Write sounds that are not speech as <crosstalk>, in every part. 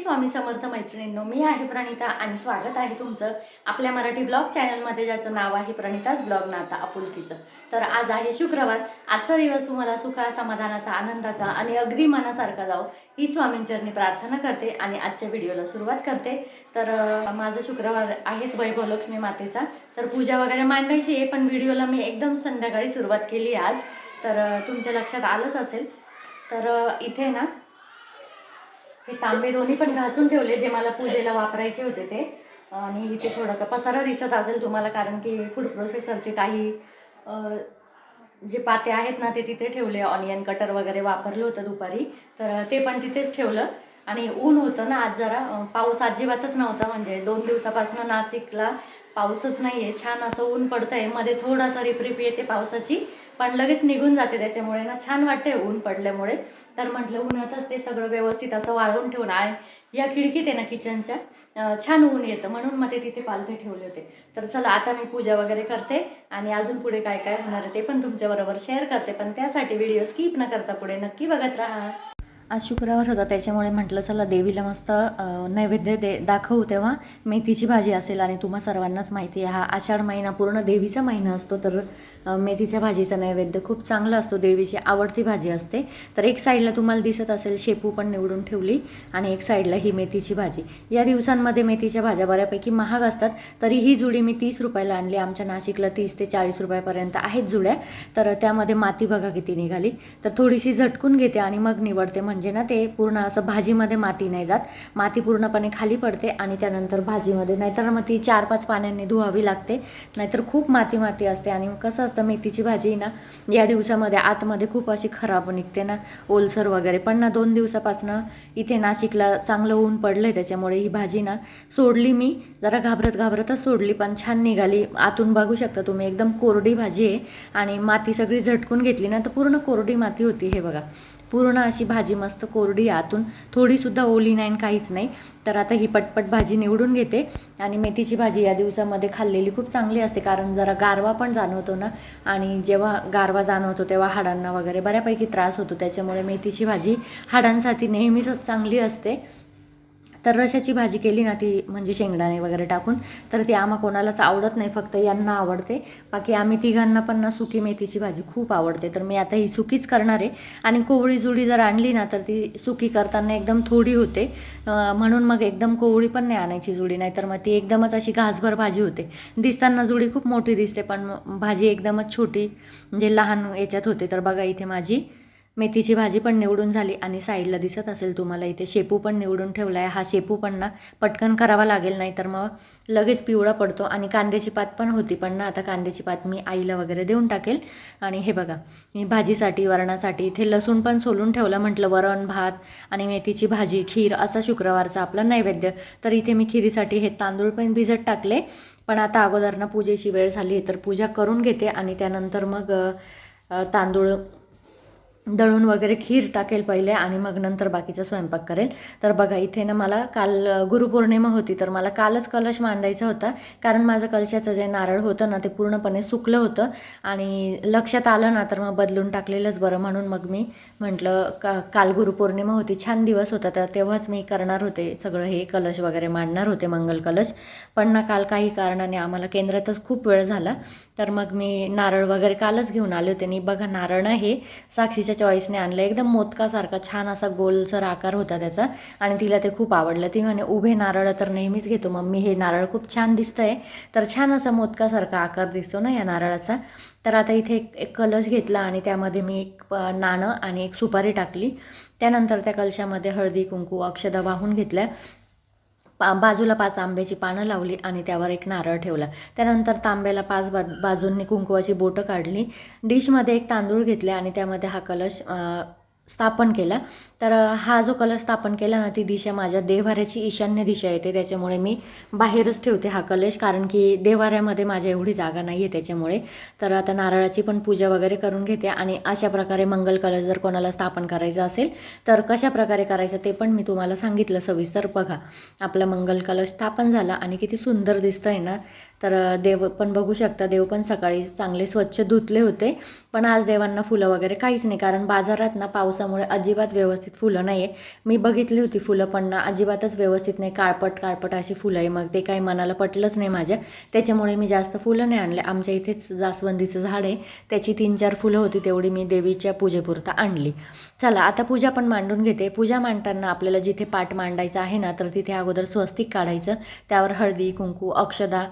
स्वामी समर्थ मैत्रिणींनो मी आहे प्रणिता आणि स्वागत आहे तुमचं आपल्या मराठी ब्लॉग चॅनलमध्ये ज्याचं नाव आहे प्रणिताच ब्लॉग नाता आपुलकीचं. तर आज आहे शुक्रवार. आजचा दिवस तुम्हाला सुखा समाधानाचा आनंदाचा आणि अगदी मनासारखा जाओ ही स्वामींचरणी प्रार्थना करते आणि आजच्या व्हिडिओला सुरुवात करते. तर माझं शुक्रवार आहेच वैभव लक्ष्मी मातेचा. तर पूजा वगैरे मांडायची आहे पण व्हिडिओला मी एकदम संध्याकाळी सुरुवात केली आज. तर तुमच्या लक्षात आलंच असेल. तर इथे ना हे तांबे दोन्ही पण घासून ठेवले जे मला पूजेला वापरायचे होते ते. आणि इथे थोडासा पसारा दिसत असेल तुम्हाला कारण की फूड प्रोसेसरचे काही जे पाते आहेत ना ते तिथे ठेवले. ऑनियन कटर वगैरे वापरलं होतं दुपारी तर ते पण तिथेच ठेवलं. आणि ऊन होतं ना आज जरा पाऊस अजिबातच नव्हता. म्हणजे दोन दिवसापासून नाशिकला पाऊसच नाही आहे छान असं ऊन पडतं आहे मध्ये थोडासा रिपरिप येते पावसाची पण लगेच निघून जाते त्याच्यामुळे ना छान वाटते ऊन पडल्यामुळे. तर म्हटलं उन्हातच ते सगळं व्यवस्थित असं वाळवून ठेवून आणि या खिडकीत आहे ना किचनच्या छान ऊन येतं. म्हणून मग ते तिथे पालथे ठेवले होते. तर चला आता मी पूजा वगैरे करते आणि अजून पुढे काय काय होणार आहे ते पण तुमच्याबरोबर शेअर करते. पण त्यासाठी व्हिडिओ स्किप न करता पुढे नक्की बघत राहा. आज शुक्रवार होता त्याच्यामुळे म्हटलं चला देवीला मस्त नैवेद्य दे दाखवू तेव्हा मेथीची भाजी असेल आणि तुम्हा सर्वांनाच माहिती आहे हा आषाढ महिना पूर्ण देवीचा महिना असतो तर मेथीच्या भाजीचा नैवेद्य खूप चांगला असतो देवीची आवडती भाजी असते. तर एक साईडला तुम्हाला दिसत असेल शेपू पण निवडून ठेवली आणि एक साईडला ही मेथीची भाजी. या दिवसांमध्ये मेथीच्या भाज्या बऱ्यापैकी महाग असतात तरी ही जुडी मी तीस रुपयाला आणली आमच्या नाशिकला तीस ते चाळीस रुपयापर्यंत आहेत जुड्या तर त्यामध्ये माती बघा किती निघाली. तर थोडीशी झटकून घेते आणि मग निवडते म्हणजे म्हणजे ना ते पूर्ण असं भाजीमध्ये माती नाही जात. माती पूर्णपणे खाली पडते आणि त्यानंतर भाजीमध्ये नाहीतर मग ती चार पाच पाण्याने धुवावी लागते. नाहीतर खूप माती माती असते आणि कसं असतं मेथीची भाजी ना या दिवसामध्ये आतमध्ये खूप अशी खराब निघते ना ओलसर वगैरे. पण ना दोन दिवसापासनं इथे नाशिकला चांगलं ऊन पडलं आहे त्याच्यामुळे ही भाजी ना सोडली मी. जरा घाबरत घाबरतच सोडली पण छान निघाली. आतून बघू शकता तुम्ही एकदम कोरडी भाजी आहे. आणि माती सगळी झटकून घेतली ना तर पूर्ण कोरडी माती होती हे बघा. पूर्ण अशी भाजी मस्त कोरडी आतून थोडीसुद्धा ओली नाही आणि काहीच नाही. तर आता ही पटपट भाजी निवडून घेते. आणि मेथीची भाजी या दिवसामध्ये खाल्लेली खूप चांगली असते कारण जरा गारवा पण जाणवतो ना. आणि जेव्हा गारवा जाणवतो तेव्हा हाडांना वगैरे बऱ्यापैकी त्रास होतो. त्याच्यामुळे मेथीची भाजी हाडांसाठी नेहमीच चांगली असते. तर रशाची भाजी केली ना ती म्हणजे शेंगदाणे वगैरे टाकून तर ती आम्हा कोणालाच आवडत नाही फक्त यांना आवडते. बाकी आम्ही तिघांना पण ना सुकी मेथीची भाजी खूप आवडते तर मी आता ही सुकीच करणार आहे. आणि कोवळी जुडी जर आणली ना तर ती सुकी करताना एकदम थोडी होते. म्हणून मग एकदम कोवळी पण नाही आणायची जुडी नाही तर मग ती एकदमच अशी घासभर भाजी होते. दिसताना जुडी खूप मोठी दिसते पण भाजी एकदमच छोटी म्हणजे लहान याच्यात होते. तर बघा इथे माझी मेथीची भाजी पण निवडून झाली आणि साईडला दिसत असेल तुम्हाला इथे. शेपू पण निवडून ठेवला आहे हा शेपू पण ना पटकन करावा लागेल नाही तर मग लगेच पिवळा पडतो. आणि कांद्याची पात पण होती पण ना आता कांद्याची पात मी आईला वगैरे देऊन टाकेल. आणि हे बघा मी भाजीसाठी वरणासाठी इथे लसूण पण सोलून ठेवलं. म्हटलं वरण भात आणि मेथीची भाजी खीर असा शुक्रवारचा आपला नैवेद्य. तर इथे मी खिरीसाठी हे तांदूळ पण भिजत टाकले. पण आता अगोदर ना पूजेची वेळ झाली आहे तर पूजा करून घेते. आणि त्यानंतर मग तांदूळ दळून वगैरे खीर टाकेल पहिले आणि मग नंतर बाकीचा स्वयंपाक करेल. तर बघा इथे ना मला काल गुरुपौर्णिमा होती तर मला कालच कलश मांडायचा होता. कारण माझं कलशाचं जे नारळ होतं ना ते पूर्णपणे सुकलं होतं. आणि लक्षात आलं ना तर मग बदलून टाकलेलंच बरं. म्हणून मग मी म्हटलं का काल गुरुपौर्णिमा होती छान दिवस होता तर तेव्हाच मी करणार होते सगळं हे कलश वगैरे मांडणार होते मंगल कलश. पण ना काल काही कारणाने आम्हाला केंद्रातच खूप वेळ झाला. तर मग मी नारळ वगैरे कालच घेऊन आले होते. आणि बघा नारळ ना हे साक्षीच्या चॉईसने आणलं. एकदम मोदकासारखा छान असा गोलसर आकार होता त्याचा. आणि तिला ते खूप आवडलं. ती म्हणे उभे नारळ तर नेहमीच घेतो मम्मी. हे नारळ खूप छान दिसतंय. तर छान असा मोदकासारखा आकार दिसतो ना या नारळाचा. तर आता इथे एक एक कलश घेतला आणि त्यामध्ये मी एक नाणं आणि एक सुपारी टाकली. त्यानंतर त्या कलशामध्ये हळदी कुंकू अक्षदा वाहून घेतल्या. पा बाजूला पाच आंब्याची पानं लावली आणि त्यावर एक नारळ ठेवला. त्यानंतर तांब्याला पाच बा बाजूंनी कुंकुवाची बोटं काढली. डिशमध्ये एक तांदूळ घेतले आणि त्यामध्ये हा कलश स्थापन केला. तर हा जो कलश स्थापन केला ना ती दिशा माझ्या देव्हाऱ्याची ईशान्य दिशा येते. त्याच्यामुळे मी बाहेरच ठेवते हा कलश कारण की देव्हाऱ्यामध्ये माझ्या एवढी जागा नाही आहे त्याच्यामुळे. तर आता नारळाची पण पूजा वगैरे करून घेते आणि अशा प्रकारे मंगल कलश जर कोणाला स्थापन करायचं असेल तर कशा प्रकारे करायचं ते पण मी तुम्हाला सांगितलं सविस्तर. बघा आपला मंगल कलश स्थापन झाला आणि किती सुंदर दिसतंय ना. तर देव पण बघू शकता देव पण सकाळी चांगले स्वच्छ धुतले होते. पण आज देवांना फुलं वगैरे काहीच नाही कारण बाजारात ना पावसामुळे अजिबात व्यवस्थित फुलं नाही आहे मी बघितली होती फुलं पण ना अजिबातच व्यवस्थित नाही. काळपट काळपट अशी फुलं आहे. मग ते काही मनाला पटलंच नाही माझ्या. त्याच्यामुळे मी जास्त फुलं नाही आणले. आमच्या इथेच जास्वंदीचं झाड आहे. त्याची तीन चार फुलं होती तेवढी मी देवीच्या पूजेपुरता आणली. चला आता पूजा पण मांडून घेते. पूजा मांडताना आपल्याला जिथे पाठ मांडायचं आहे ना तर तिथे अगोदर स्वस्तिक काढायचं. त्यावर हळदी कुंकू अक्षदा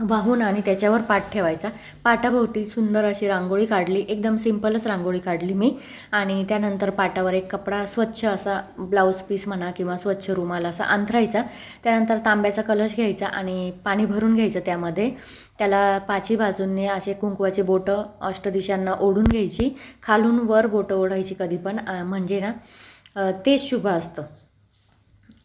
वाहून आणि त्याच्यावर पाठ ठेवायचा. पाटाभोवती सुंदर अशी रांगोळी काढली. एकदम सिंपलच रांगोळी काढली मी. आणि त्यानंतर पाटावर एक कपडा स्वच्छ असा ब्लाऊज पीस म्हणा किंवा स्वच्छ रुमाल असा अंथरायचा. त्यानंतर तांब्याचा कलश घ्यायचा आणि पाणी भरून घ्यायचं त्यामध्ये. त्याला पाची बाजूंनी असे कुंकवाचे बोटं अष्टदिशांना ओढून घ्यायची. खालून वर बोटं ओढायची कधी पण म्हणजे ना तेच शुभ असतं.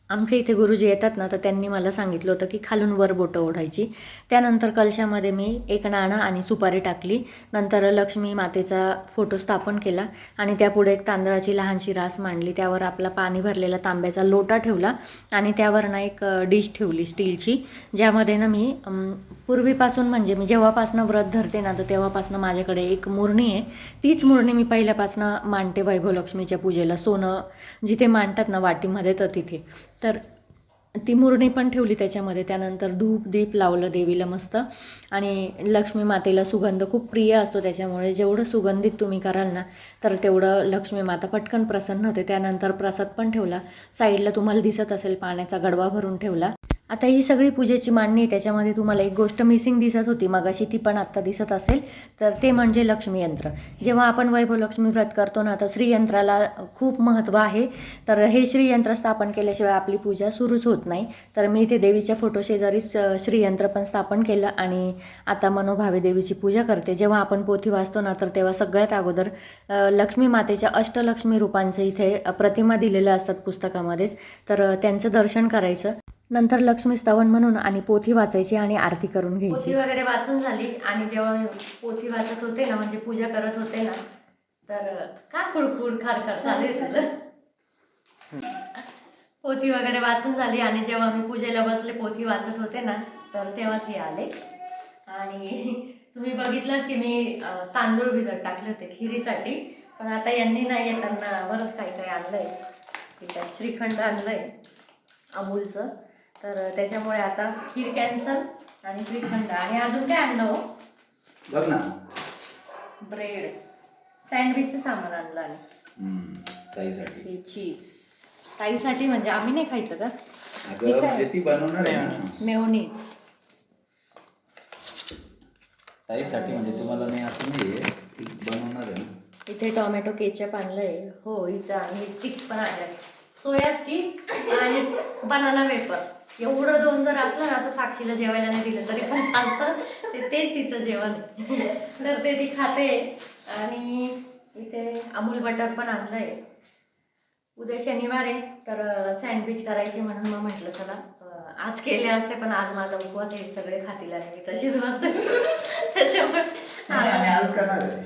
आमच्या इथे गुरुजी येतात ना तर त्यांनी मला सांगितलं होतं की खालून वर बोटं ओढायची. त्यानंतर कलशामध्ये मी एक नाणं आणि सुपारी टाकली. नंतर लक्ष्मी मातेचा फोटो स्थापन केला आणि त्यापुढे एक तांदळाची लहानशी रास मांडली. त्यावर आपला पाणी भरलेला तांब्याचा लोटा ठेवला आणि त्यावर ना एक डिश ठेवली स्टीलची ज्यामध्ये ना मी पूर्वीपासून म्हणजे मी जेव्हापासनं व्रत धरते ना तर तेव्हापासनं माझ्याकडे एक मुरणी आहे. तीच मुरणी मी पहिल्यापासनं मांडते वैभवलक्ष्मीच्या पूजेला. सोनं जिथे मांडतात ना वाटीमध्ये तर तिथे. तर ती मुरणी पण ठेवली त्याच्यामध्ये. त्यानंतर धूप दीप लावलं देवीला मस्त. आणि लक्ष्मी मातेला सुगंध खूप प्रिय असतो त्याच्यामुळे जेवढं सुगंधित तुम्ही कराल ना तर तेवढं लक्ष्मी माता पटकन प्रसन्न होते. त्यानंतर प्रसाद पण ठेवला. साईडला तुम्हाला दिसत असेल पाण्याचा गडवा भरून ठेवला. आता ही सगळी पूजेची मांडणी आहे, त्याच्यामध्ये तुम्हाला एक गोष्ट मिसिंग दिसत होती मगाशी ती पण आत्ता दिसत असेल. तर ते म्हणजे लक्ष्मीयंत्र जेव्हा आपण वैभव लक्ष्मी व्रत करतो ना तर श्रीयंत्राला खूप महत्त्व आहे. तर हे श्रीयंत्र स्थापन केल्याशिवाय आपली पूजा सुरूच होत नाही. तर मी इथे देवीच्या फोटो शेजारी श्रीयंत्र पण स्थापन केलं आणि आता मनोभावे देवीची पूजा करते. जेव्हा आपण पोथी वाचतो ना तर तेव्हा सगळ्यात अगोदर लक्ष्मी मातेच्या अष्टलक्ष्मी रूपांचे इथे प्रतिमा दिलेल्या असतात पुस्तकामध्येच. तर त्यांचं दर्शन करायचं. नंतर लक्ष्मी स्तवन म्हणून आणि पोथी वाचायची आणि आरती करून घ्यायची. पोथी वगैरे वाचून झाली आणि जेव्हा मी पोथी वाचत होते ना म्हणजे पूजा करत होते ना तर का खुडखुड खारखर चालू तुझं? पोथी वगैरे वाचून झाली आणि जेव्हा मी पूजेला बसले पोथी वाचत होते ना तर तेव्हाच हे आले. आणि तुम्ही बघितलंच की मी तांदूळ भिजत टाकले होते खिरीसाठी. पण आता यांनी नाही येताना बरंच काही काही आणलंय. श्रीखंड आणलंय अमूलचं. तर त्याच्यामुळे आता खीर कॅन्सल आणि श्रीखंड आणि अजून काय आणलं हो? बघ ना. ब्रेड. सँडविचचं सामान आणलं आणि हम्म, ताईसाठी. हे चीज ताईसाठी म्हणजे आम्ही नाही खायचं का? अगं ठीक आहे. म्हणजे ती बनवणार आहे ना. मेयोनीज. ताईसाठी म्हणजे तुम्हाला नाही असं नाहीये ती बनवणार आहे ना. इथे टोमॅटो केचप आणलंय. हो हिचं आणि स्टिक पण आणलंय. सोया स्टिक आणि बनाना वेपर्स एवढं दोन जर असलं ना तर साक्षीला जेवायला नाही दिलं तरी पण चालतं. ते तेच तिचं जेवण आहे. तर ते ती खाते. आणि इथे अमूल बटर पण आणलंय. उद्या शनिवार आहे तर सँडविच करायची म्हणून मग म्हटलं चला आज केले असते पण आज माझा उपवास आहे सगळे खातील आणि मी तशीच बसते त्याच्यामुळे आहे.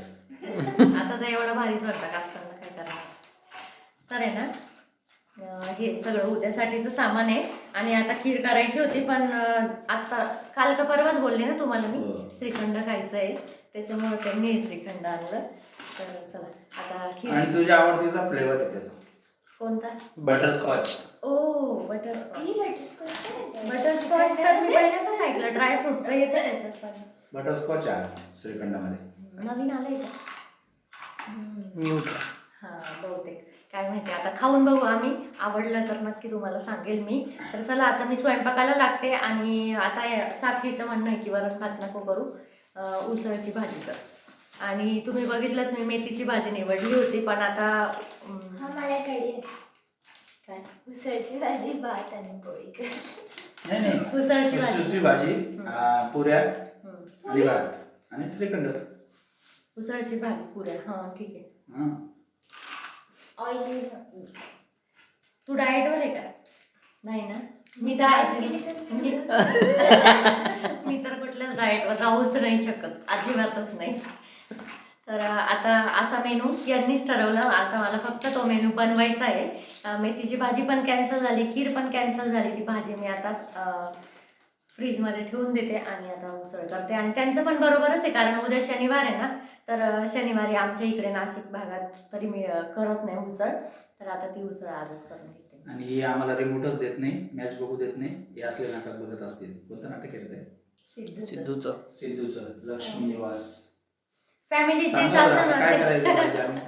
आता तर एवढा भारी स्वयंपाक असताना काय करणार तर आहे ना हे सगळं उद्यासाठीचं सामान आहे. आणि आता खीर करायची होती पण आता काल का परवाच बोलले ना तुम्हाला मी? हो. श्रीखंड खायचं आहे. त्याच्यामुळे त्यांनी हे श्रीखंड आणलं. तर चला आता खीर आणि तुझ्या आवडतीचा फ्लेवर आहे त्याचा. कोणता? बटरस्कॉच ओ बटरस्कॉच बटरस्कॉच तर मी पहिल्यांदाच ऐकलं ड्राय फ्रुटचं येतं त्याच्यात पण. बटरस्कॉच आहे श्रीखंडामध्ये. नवीन आलंय का. हा बहुतेक. काय माहिती आता खाऊन बघू आम्ही. आवडलं तर नक्की तुम्हाला सांगेल मी. तर चला आता मी स्वयंपाकाला लागते आणि आता साक्षीचं म्हणणं आहे की वरण भात नको करू. उसळची भाजी कर. आणि तुम्ही बघितलंच मी मेथीची भाजी निवडली होती पण आता काय उसळची भाजी भात आणि पोळी कर. नाही नाही. उसळची भाजी. पुऱ्या हं. आणि भात. आणि श्रीखंड. उसळची भाजी पुऱ्या. हां ठीक आहे. हा. ऑइली तू डाएटवर आहे का? नाही ना? मी तर <laughs> मी तर कुठल्याच डाएटवर राहूच नाही शकत. अजिबातच नाही. तर आता असा मेनू यांनीच ठरवलं. आता मला फक्त तो मेनू बनवायचा आहे. मेथीची भाजी पण कॅन्सल झाली खीर पण कॅन्सल झाली. ती भाजी मी आता फ्रीजमध्ये ठेवून देते आणि आता उसळ करते. आणि त्यांचं पण बरोबरच आहे कारण उद्या शनिवार आहे ना? तर शनिवारी आमच्या इकडे नाशिक भागात तरी मी करत नाही उसळ. तर आता ती उसळ आजच करून घेते. आणि ही आम्हाला रिमोटच देत नाही मॅच बघू देत नाही. हे असले नाटक बघत असतील. कोणतं नाटक आहे ते? सिद्धू सिद्धूचं. सिद्धूचं. लक्ष्मी निवास. फॅमिली जे चालतं काय ना करायचं पाहिजे आम्ही?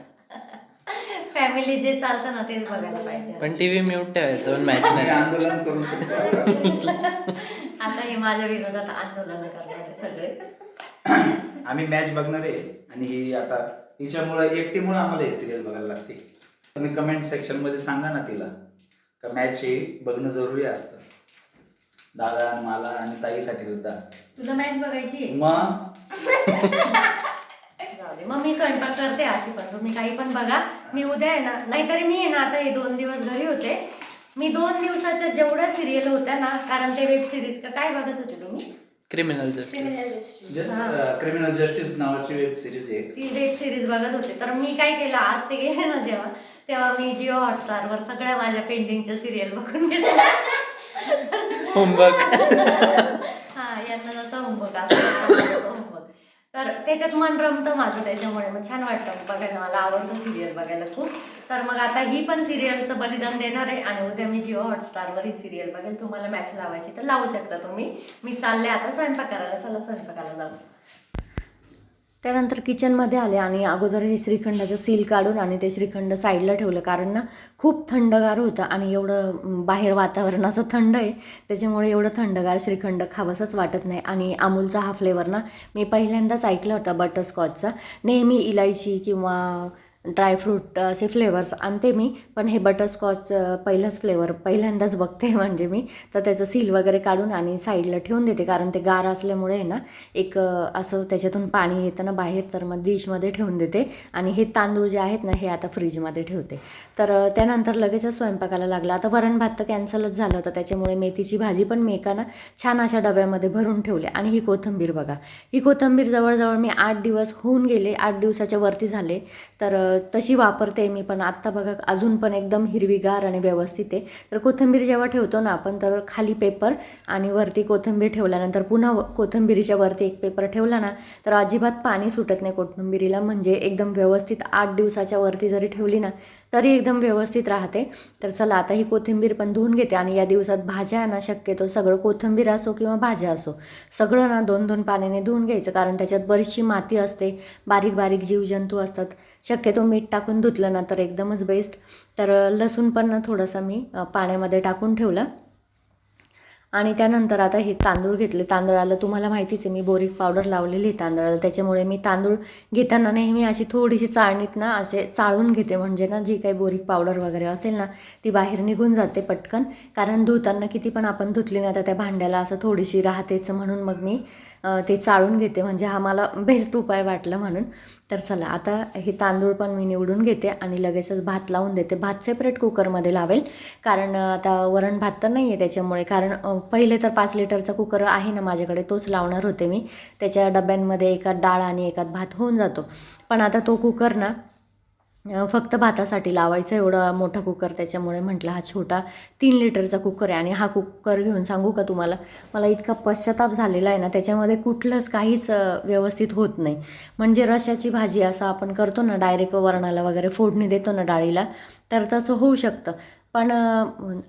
फॅमिली जे चालतं ना तेच बघायला पाहिजे. पण टीव्ही म्यूट ठेवायचं पण मॅच आम्ही नाही आंदोलन करू शकतो आता. <laughs> आता हे माझ्या विरोधात आंदोलन करणार सगळे. <coughs> आम्ही मॅच बघणार आहे. आणि ही आता हिच्यामुळं एकटीमुळं आम्हाला हे सिरियल बघायला लागते. तुम्ही कमेंट सेक्शनमध्ये सांगा ना तिला. का मॅच हे बघणं जरुरी असतं. दादा मला आणि ताईसाठी सुद्धा. तुला मॅच बघायची आहे? मग? जाऊ दे मग मी स्वयंपाक करते अशी पण. तुम्ही काही पण बघा. मी उद्या आहे ना नाहीतरी मी आहे ना आता हे दोन दिवस घरी होते. मी दोन दिवसाच्या जेवढ्या सिरियल होत्या ना कारण ते वेब सिरीज का काय बघत होते तुम्ही? Criminal criminal justice. Criminal justice नावाची वेब सिरीज आहे ती वेब सिरीज बघत होते. तर मी काय केलं आज ते गेले ना जेव्हा तेव्हा मी जिओ हॉटस्टारवर सगळ्या माझ्या पेंटिंगच्या सिरियल बघून घेतल्या. होमवर्क हा यांना जसं होमवर्क असतं होमवर्क तर त्याच्यात मन रमतं माझं त्याच्यामुळे. मग छान वाटतं बघायला. मला आवडतं सिरियल बघायला खूप. तर मग आता ही पण सिरियलचं बलिदान देणार आहे आणि उद्या मी जिओ हॉटस्टारवर ही सिरियल बघेल. तुम्हाला मॅच लावायची तर लावू शकता तुम्ही. मी चालले आता स्वयंपाक करायला चला स्वयंपाकाला जाऊ. त्यानंतर किचनमध्ये आले आणि अगोदर हे श्रीखंडाचं सील काढून आणि ते श्रीखंड साईडला ठेवलं. कारण ना खूप थंडगार होतं आणि एवढं बाहेर वातावरण असं थंड आहे. त्याच्यामुळे एवढं थंडगार श्रीखंड खावंसंच वाटत नाही. आणि अमूलचा हा फ्लेवर ना मी पहिल्यांदाच ऐकला होता बटरस्कॉचचा नेहमी इलायची किंवा ड्रायफ्रूट असे फ्लेवर्स आणते मी. पण हे बटरस्कॉच पहिलंच फ्लेवर पहिल्यांदाच बघते म्हणजे मी. तर त्याचं सील वगैरे काढून आणि साईडला ठेवून देते. कारण ते गार असल्यामुळे आहे ना एक असं त्याच्यातून पाणी येतं ना बाहेर तर मग डिशमध्ये ठेवून देते. आणि हे तांदूळ जे आहेत ना हे आता फ्रीजमध्ये ठेवते. तर त्यानंतर लगेचच स्वयंपाकाला लागला. आता वरण भात तर कॅन्सलच झालं होतं. त्याच्यामुळे मेथीची भाजी पण मी एका ना छान अशा डब्यामध्ये भरून ठेवले. आणि ही कोथिंबीर बघा. ही कोथिंबीर जवळजवळ मी आठ दिवस होऊन गेले. आठ दिवसाच्या वरती झाले. तर तशी वापरते मी पण आत्ता बघा अजून पण एकदम हिरवीगार आणि व्यवस्थित आहे. तर कोथिंबीर जेव्हा ठेवतो ना आपण तर खाली पेपर आणि वरती कोथिंबीर ठेवल्यानंतर पुन्हा कोथिंबीरीच्या वरती एक पेपर ठेवला ना तर अजिबात पाणी सुटत नाही कोथिंबीरीला. म्हणजे एकदम व्यवस्थित आठ दिवसाच्या वरती जरी ठेवली ना तरी एकदम व्यवस्थित राहते. तर चला आता ही कोथिंबीर पण धुवून घेते आणि या दिवसात भाज्या ना शक्यतो सगळं कोथिंबीर असो किंवा भाज्या असो सगळं ना दोन दोन पाण्याने धुवून घ्यायचं कारण त्याच्यात बरीचशी माती असते बारीक बारीक जीवजंतू असतात. शक्यतो मीठ टाकून धुतलं ना तर एकदमच बेस्ट तर लसूण पण ना थोडंसं मी पाण्यामध्ये टाकून ठेवलं. आणि त्यानंतर आता हे तांदूळ घेतले. तांदळाला तुम्हाला माहितीच आहे मी बोरिक पावडर लावलेली आहे तांदळाला. त्याच्यामुळे मी तांदूळ घेताना नेहमी अशी थोडीशी चाळणीत ना असे चाळून घेते. म्हणजे ना जी काही बोरिक पावडर वगैरे असेल ना ती बाहेर निघून जाते पटकन. कारण धुताना किती पण आपण धुतली ना तर त्या भांड्याला असं थोडीशी राहतेच म्हणून मग मी ते चाळून घेते. म्हणजे हा मला बेस्ट उपाय वाटला म्हणून. तर चला आता हे तांदूळ पण मी निवडून घेते आणि लगेचच भात लावून देते. भात सेपरेट कुकरमध्ये लावेल. कारण आता वरण भात तर नाही आहे त्याच्यामुळे. कारण पहिले तर पाच लिटरचा कुकर आहे ना माझ्याकडे तोच लावणार होते मी. त्याच्या डब्यांमध्ये एकात डाळ आणि एकात भात होऊन जातो. पण आता तो कुकर ना फक्त भातासाठी लावायचा एवढा मोठा कुकर त्याच्यामुळे म्हटलं हा छोटा तीन लिटरचा कुकर आहे आणि हा कुकर घेऊन सांगू का तुम्हाला? मला इतका पश्चाताप झालेला आहे ना त्याच्यामध्ये कुठलंच काहीच व्यवस्थित होत नाही. म्हणजे रशाची भाजी असं आपण करतो ना डायरेक्ट वरणाला वगैरे फोडणी देतो ना डाळीला तर तसं होऊ शकतं. पण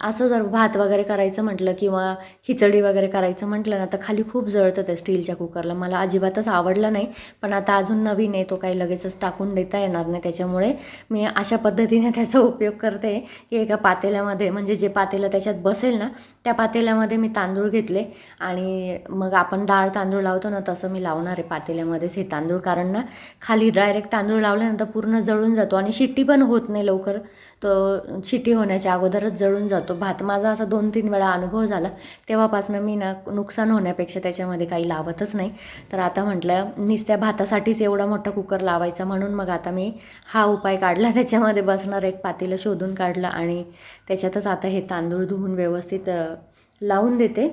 असं जर भात वगैरे करायचं म्हटलं किंवा खिचडी वगैरे करायचं म्हटलं ना तर खाली खूप जळतं त्या स्टीलच्या कुकरला. मला अजिबातच आवडलं नाही पण आता अजून नवीन आहे तो काही लगेचच टाकून देता येणार नाही. त्याच्यामुळे मी अशा पद्धतीने <laughs> त्याचा उपयोग करते. की एका पातेल्यामध्ये म्हणजे जे पातेलं त्याच्यात बसेल ना त्या पातेल्यामध्ये मी तांदूळ घेतले आणि मग आपण डाळ तांदूळ लावतो ना तसं मी लावणार आहे पातेल्यामध्येच हे तांदूळ. कारण ना खाली डायरेक्ट तांदूळ लावल्यानंतर पूर्ण जळून जातो आणि शिट्टी पण होत नाही लवकर. तो शिट्टी होण्याच्या अगोदरच जळून जातो. भात माझा असा दोन तीन वेळा अनुभव झाला. तेव्हापासून मी ना नुकसान होण्यापेक्षा त्याच्यामध्ये काही लावतच नाही. तर आता म्हटलं नुसत्या भातासाठीच एवढा मोठा कुकर लावायचा म्हणून मग आता मी हा उपाय काढला. त्याच्यामध्ये बसणार एक पातेलं शोधून काढलं आणि त्याच्यातच आता हे तांदूळ धुवून व्यवस्थित लावून देते.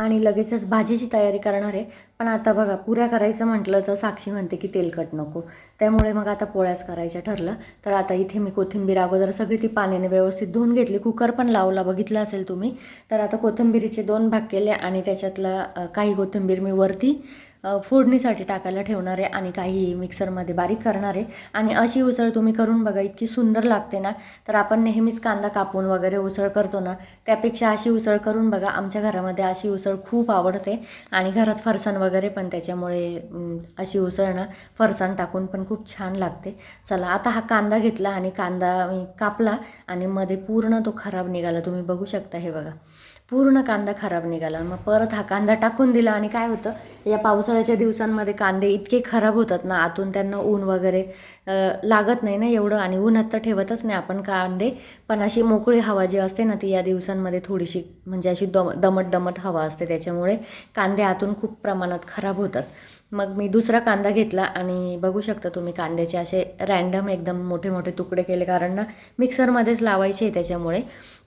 आणि लगेचच भाजीची तयारी करणार आहे. पण आता बघा पुऱ्या करायचं म्हटलं तर साक्षी म्हणते की तेलकट नको. त्यामुळे मग आता पोळ्याच करायच्या ठरलं. तर आता इथे मी कोथिंबीर अगोदर सगळी ती पाण्याने व्यवस्थित धुवून घेतली. कुकर पण लावला बघितलं असेल तुम्ही. तर आता कोथिंबीरीचे दोन भाग केले आणि त्याच्यातला काही कोथिंबीर मी वरती फोडणीसाठी टाकायला ठेवणार आहे आणि काही मिक्सरमध्ये बारीक करणार. आहे आणि अशी उसळ तुम्ही करून बघा इतकी सुंदर लागते ना. तर आपण नेहमीच कांदा कापून वगैरे उसळ करतो ना त्यापेक्षा अशी उसळ करून बघा आमच्या घरामध्ये अशी उसळ खूप आवडते. आणि घरात फरसाण वगैरे पण त्याच्यामुळे अशी उसळ ना फरसाण टाकून पण खूप छान लागते. चला आता हा कांदा घेतला आणि कांदा मी कापला आणि मध्ये पूर्ण तो खराब निघाला. तुम्ही बघू शकता हे बघा. पूर्ण कांदा खराब निघाला. मग परत हा कांदा टाकून दिला आणि काय होतं या पावसाळ्याच्या दिवसांमध्ये कांदे इतके खराब होतात ना आतून त्यांना ऊन वगैरे लागत नाही ना एवढं आणि उन्हात तर ठेवतच नाही आपण कांदे. पण अशी मोकळी हवा जी असते ना ती या दिवसांमध्ये थोडीशी म्हणजे अशी दम दमट दमट हवा असते त्याच्यामुळे कांदे आतून खूप प्रमाणात खराब होतात. मग मी दुसरा कांदा घेतला आणि बघू शकता तुम्ही कांद्याचे असे रॅन्डम एकदम मोठे मोठे तुकडे केले. कारण ना मिक्सरमध्येच लावायचे आहे त्याच्यामुळे.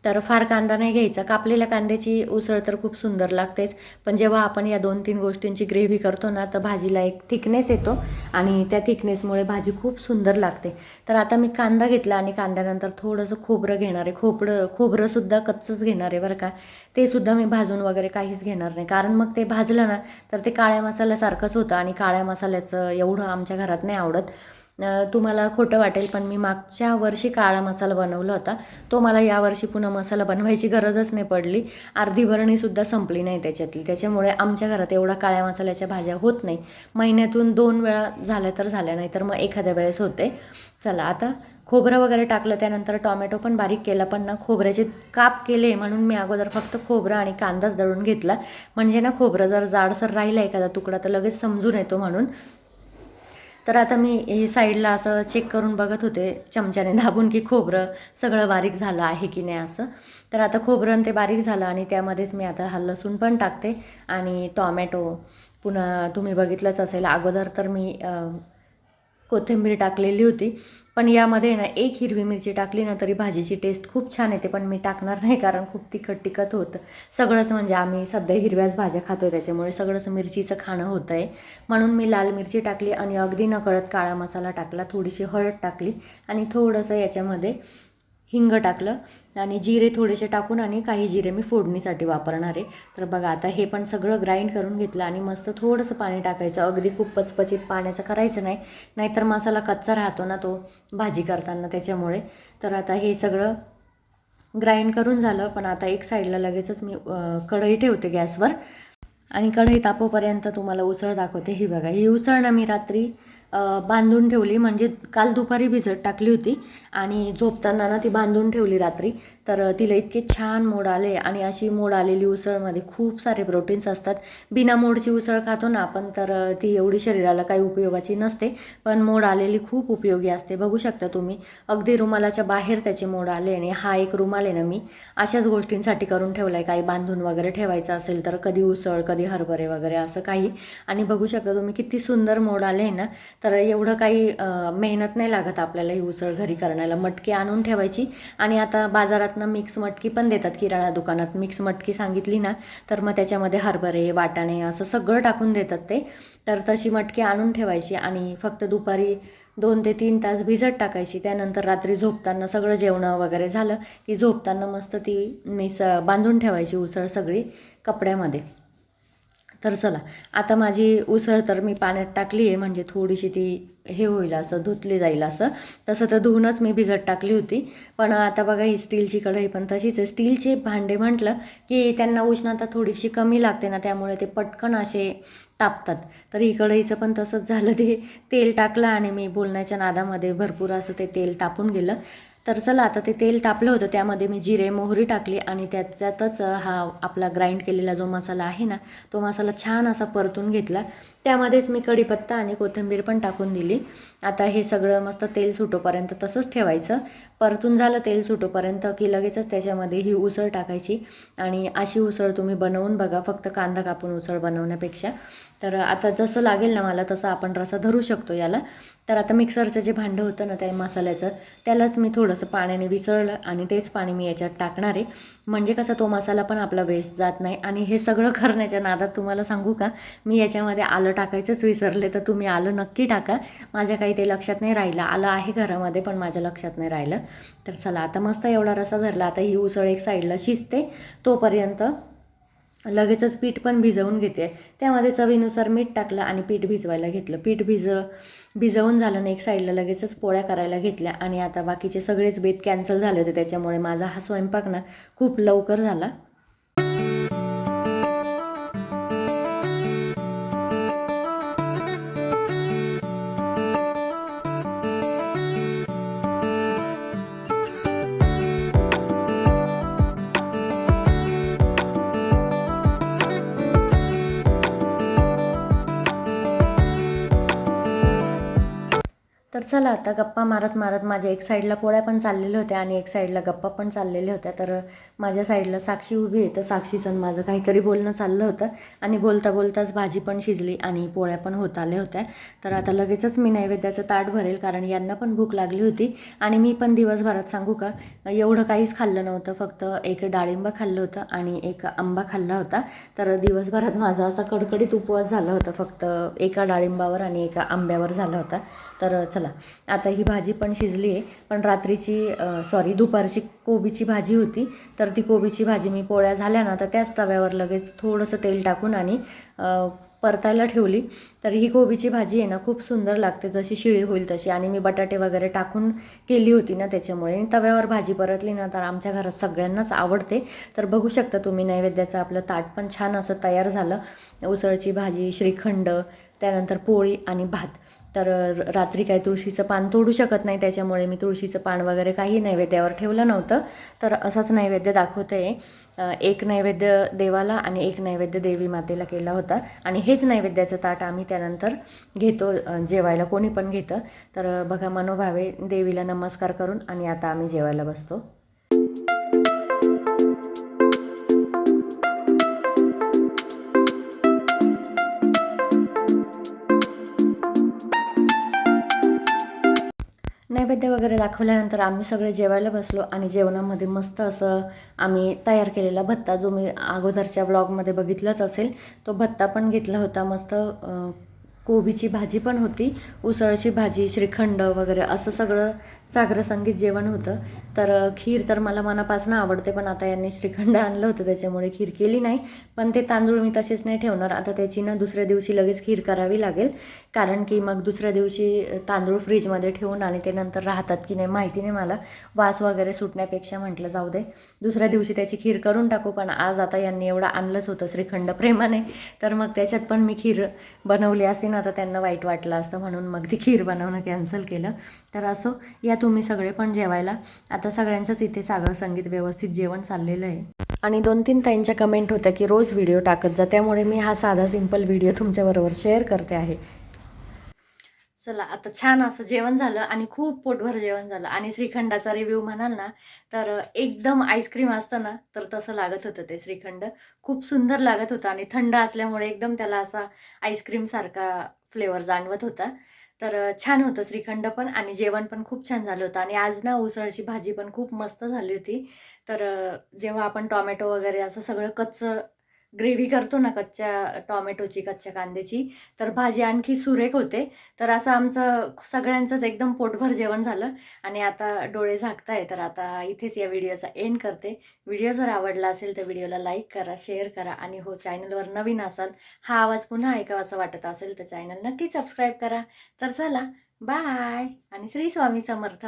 तर फार कांदा नाही घ्यायचा. कापलेल्या कांद्याची उसळ तर खूप सुंदर लागतेच. पण जेव्हा आपण या दोन तीन गोष्टींची ग्रेव्ही करतो ना तर भाजीला एक थिकनेस येतो आणि त्या थिकनेसमुळे भाजी खूप सुंदर लागते. तर आता मी कांदा घेतला आणि कांद्यानंतर थोडंसं खोबरं घेणार आहे. खोबरं खोबरंसुद्धा कच्चंच घेणार आहे बरं का. ते सुद्धा मी भाजून वगैरे काहीच घेणार नाही. कारण मग ते भाजलं ना तर ते काळ्या मसाल्यासारखंच होतं आणि काळ्या मसाल्याचं एवढं आमच्या घरात नाही आवडत. तुम्हाला खोटं वाटेल पण मी मागच्या वर्षी काळा मसाला बनवला होता. तो मला यावर्षी पुन्हा मसाला बनवायची गरजच नाही पडली. अर्धी भरणीसुद्धा संपली नाही त्याच्यातली. त्याच्यामुळे आमच्या घरात एवढा काळ्या मसाल्याच्या भाज्या होत नाही. महिन्यातून दोन वेळा झाल्या तर झाल्या नाही तर मग एखाद्या वेळेस होते. चला आता खोबरं वगैरे टाकलं त्यानंतर टॉमॅटो पण बारीक केला पण ना खोबऱ्याचे काप केले म्हणून मी अगोदर फक्त खोबरं आणि कांदाच दळून घेतला. म्हणजे ना खोबरं जर जाडसर राहिला एखादा तुकडा तर लगेच समजून येतो म्हणून. तर आता मी हे साईडला असं चेक करून बघत होते. चमच्याने दाबून की खोबरं सगळं बारीक झालं आहे की नाही असं. तर आता खोबरं ते बारीक झालं आणि त्यामध्येच मी आता हा लसूण पण टाकते. आणि टॉमॅटो पुन्हा तुम्ही बघितलंच असेल अगोदर तर मी कोथिंबीर टाकलेली होती. पण यामध्ये ना एक हिरवी मिरची टाकली ना तरी भाजीची टेस्ट खूप छान येते. पण मी टाकणार नाही कारण खूप तिखट तिखट होतं. सगळंच म्हणजे आम्ही सध्या हिरव्याच भाज्या खातो त्याच्यामुळे सगळंच मिरचीचं खाणं होतं आहे म्हणून मी लाल मिरची टाकली आणि अगदी नकळत काळा मसाला टाकला थोडीशी हळद टाकली आणि थोडंसं याच्यामध्ये हिंग टाकलं आणि जिरे थोडेसे टाकून आणि काही जिरे मी फोडणीसाठी वापरणार आहे. तर बघा आता हे पण सगळं ग्राइंड करून घेतलं आणि मस्त थोडंसं पाणी टाकायचं. अगदी खूप पचपचित पाण्याचं करायचं नाही. नाहीतर मसाला कच्चा राहतो ना तो भाजी करताना त्याच्यामुळे. तर आता हे सगळं ग्राइंड करून झालं पण आता एक साईडला लगेचच मी कढई ठेवते गॅसवर. आणि कढई तापोपर्यंत तुम्हाला उसळ दाखवते. ही बघा ही उसळ ना मी रात्री बांधून ठेवली. म्हणजे काल दुपारी भिजत टाकली होती आणि झोपताना ना ती बांधून ठेवली रात्री. तर तिला इतके छान मोड आले आणि अशी मोड आलेली उसळमध्ये खूप सारे प्रोटीन्स असतात. बिना मोडची उसळ खातो ना आपण तर ती एवढी शरीराला काही उपयोगाची नसते. पण मोड आलेली खूप उपयोगी असते. बघू शकता तुम्ही अगदी रुमालाच्या बाहेर त्याचे मोड आले आणि हा एक रुमाल आहे ना मी अशाच गोष्टींसाठी करून ठेवला आहे काही बांधून वगैरे ठेवायचं असेल तर कधी उसळ कधी हरभरे वगैरे असं काही. आणि बघू शकता तुम्ही किती सुंदर मोड आले आहे ना तर एवढं काही मेहनत नाही लागत आपल्याला ही उसळ घरी करण्याला. मटके आणून ठेवायची आणि आता बाजारात ना मिक्स मटकी पण देतात किराणा दुकानात. मिक्स मटकी सांगितली ना तर मग त्याच्यामध्ये हरभरे वाटाणे असं सगळं टाकून देतात ते. तर तशी मटकी आणून ठेवायची आणि फक्त दुपारी दोन ते तीन तास भिजत टाकायची. त्यानंतर रात्री झोपताना सगळं जेवणं वगैरे झालं की झोपताना मस्त ती मी स बांधून ठेवायची उसळ सगळी कपड्यामध्ये. तर चला आता माझी उसळ तर मी पाण्यात टाकली आहे म्हणजे थोडीशी ती हे होईल असं धुतली जाईल असं. तसं तर धुवूनच मी भिजत टाकली होती. पण आता बघा ही स्टीलची कढई पण तशीच आहे. स्टीलचे भांडे म्हटलं की त्यांना उष्णता थोडीशी कमी लागते ना त्यामुळे ते पटकन असे तापतात. तर ही कढईचं पण तसंच झालं. ते तेल टाकलं आणि मी बोलण्याच्या नादामध्ये भरपूर असं ते तेल तापून गेलं. तर चला आता ते तेल तापलं होतं त्यामध्ये मी जिरे मोहरी टाकली आणि त्याच्यातच हा आपला ग्राइंड केलेला जो मसाला आहे ना तो मसाला छान असा परतून घेतला. त्यामध्येच मी कढीपत्ता आणि कोथिंबीर पण टाकून दिली. आता हे सगळं मस्त तेल सुटोपर्यंत तसंच ठेवायचं. परतून झालं तेल सुटोपर्यंत की लगेचच त्याच्यामध्ये ही उसळ टाकायची. आणि अशी उसळ तुम्ही बनवून बघा फक्त कांदा कापून उसळ बनवण्यापेक्षा. तर आता जसं लागेल ना मला तसं आपण रसा धरू शकतो याला. तर आता मिक्सरचं जे भांडं होतं ना त्या मसाल्याचं त्यालाच मी थोडंसं पाण्याने विसळलं आणि तेच पाणी मी याच्यात टाकणार आहे. म्हणजे कसं तो मसाला पण आपला वेस्ट जात नाही. आणि हे सगळं करण्याच्या नादात तुम्हाला सांगू का? मी याच्यामध्ये आलं टाकायचंच विसरले तर तुम्ही आलं नक्की टाका. माझ्या काही ते लक्षात नाही राहिलं. आलं आहे घरामध्ये पण माझ्या लक्षात नाही राहिलं. तर चला आता मस्त एवढा रसा धरला. आता ही उसळ एक साईडला शिजते. तोपर्यंत लगेचच पीठ पण भिजवून घेते. त्यामध्ये चवीनुसार मीठ टाकलं आणि पीठ भिजवायला घेतलं. पीठ भिज भिजवून झालं ना एक साईडला लगेचच पोळ्या करायला घेतल्या. आणि आता बाकीचे सगळेच बेत कॅन्सल झाले होते त्याच्यामुळे माझा हा स्वयंपाक ना खूप लवकर झाला. चला आता गप्पा मारत मारत माझ्या एक साईडला पोळ्या पण चाललेल्या होत्या आणि एक साईडला गप्पा पण चाललेल्या होत्या. तर माझ्या साईडला साक्षी उभी आहे. तर साक्षीचं माझं काहीतरी बोलणं चाललं होतं. आणि बोलता बोलताच भाजी पण शिजली आणि पोळ्या पण होत आल्या होत्या. तर आता लगेचच मी नैवेद्याचं ताट भरेल कारण यांना पण भूक लागली होती. आणि मी पण दिवसभरात सांगू का एवढं काहीच खाल्लं नव्हतं. फक्त एक डाळिंब खाल्लं होतं आणि एक आंबा खाल्ला होता. तर दिवसभरात माझा असा कडकडीत उपवास झाला होता. फक्त एका डाळिंबावर आणि एका आंब्यावर झाला होता. तर चला आता ही भाजी पण शिजली आहे. पण रात्रीची सॉरी दुपारची कोबीची भाजी होती. तर ती कोबीची भाजी मी पोळ्या झाल्या ना तर त्याच तव्यावर लगेच थोडंसं तेल टाकून आणि परतायला ठेवली. तर ही कोबीची भाजी आहे ना खूप सुंदर लागते. जशी शिळी होईल तशी. आणि मी बटाटे वगैरे टाकून केली होती ना त्याच्यामुळे. आणि तव्यावर भाजी परतली ना तर आमच्या घरात सगळ्यांनाच आवडते. तर बघू शकता तुम्ही नैवेद्याचं आपलं ताट पण छान असं तयार झालं. उसळची भाजी श्रीखंड त्यानंतर पोळी आणि भात. तर रात्री काही तुळशीचं पान तोडू शकत नाही त्याच्यामुळे मी तुळशीचं पान वगैरे काही नैवेद्यावर ठेवलं नव्हतं. तर असाच नैवेद्य दाखवते आहे एक नैवेद्य देवाला आणि एक नैवेद्य देवी मातेला केला होता. आणि हेच नैवेद्याचं ताट आम्ही त्यानंतर घेतो जेवायला कोणी पण घेतं. तर बघा मनोभावे देवीला नमस्कार करून आणि आता आम्ही जेवायला बसतो. नैवेद्य वगैरे दाखवल्यानंतर आम्ही सगळे जेवायला बसलो आणि जेवणामध्ये मस्त असं आम्ही तयार केलेला भत्ता जो मी अगोदरच्या ब्लॉगमध्ये बघितलाच असेल तो भत्ता पण घेतला होता मस्त कोबीची भाजी पण होती उसळची भाजी श्रीखंड वगैरे असं सगळं सागरसंगीत जेवण होतं. तर खीर तर मला मनापासून आवडते पण आता यांनी श्रीखंड आणलं होतं त्याच्यामुळे खीर केली नाही. पण ते तांदूळ मी तसेच नाही ठेवणार. आता त्याची ना दुसऱ्या दिवशी लगेच खीर करावी लागेल. कारण की मग दुसऱ्या दिवशी तांदूळ फ्रीजमध्ये ठेवून आणि ते नंतर राहतात की नाही माहिती नाही मला. वास वगैरे सुटण्यापेक्षा म्हटलं जाऊ दे. दुसऱ्या दिवशी त्याची खीर करून टाकू पण आज आता यांनी एवढं आणलंच होतं श्रीखंड प्रेमाने. तर मग त्याच्यात पण मी खीर बनवली असते ना आता त्यांना वाईट वाटलं असतं म्हणून मग ती खीर बनवणं कॅन्सल केलं. तर असो या तुम्ही सगळे पण जेवायला. आता सगळ्यांचंच इथे सागर संगीत व्यवस्थित जेवण चाललेलं आहे. आणि दोन तीन ताईंच्या कमेंट होत्या की रोज व्हिडिओ टाकत जा. त्यामुळे मी हा साधा सिंपल व्हिडिओ तुमच्याबरोबर शेअर करते आहे. चला आता छान असं जेवण झालं आणि खूप पोटभर जेवण झालं. आणि श्रीखंडाचा रिव्ह्यू म्हणाल ना तर एकदम आईस्क्रीम असतं ना तर तसं लागत होतं ते श्रीखंड. खूप सुंदर लागत होतं आणि थंड असल्यामुळे एकदम त्याला असा आईस्क्रीम सारखा फ्लेवर जाणवत होता. तर छान होतं श्रीखंड पण आणि जेवण पण खूप छान झालं होतं. आणि आज ना उसळची भाजी पण खूप मस्त झाली होती. तर जेव्हा आपण टॉमॅटो वगैरे असं सगळं कच्चं ग्रेव्ही करतो ना कच्च्या टॉमॅटोची कच्च्या कांद्याची. तर भाजी आणखी सुरेख होते. तर असं आमचं सगळ्यांचंच एकदम पोटभर जेवण झालं आणि आता डोळे झाकताय. तर आता इथेच या व्हिडिओचा एंड करते. व्हिडिओ जर आवडला असेल तर व्हिडिओला लाईक करा शेअर करा आणि हो चॅनलवर नवीन असाल हा आवाज पुन्हा ऐकावा असं वाटत असेल तर चॅनल नक्की सबस्क्राईब करा. तर चला बाय आणि श्री स्वामी समर्थ.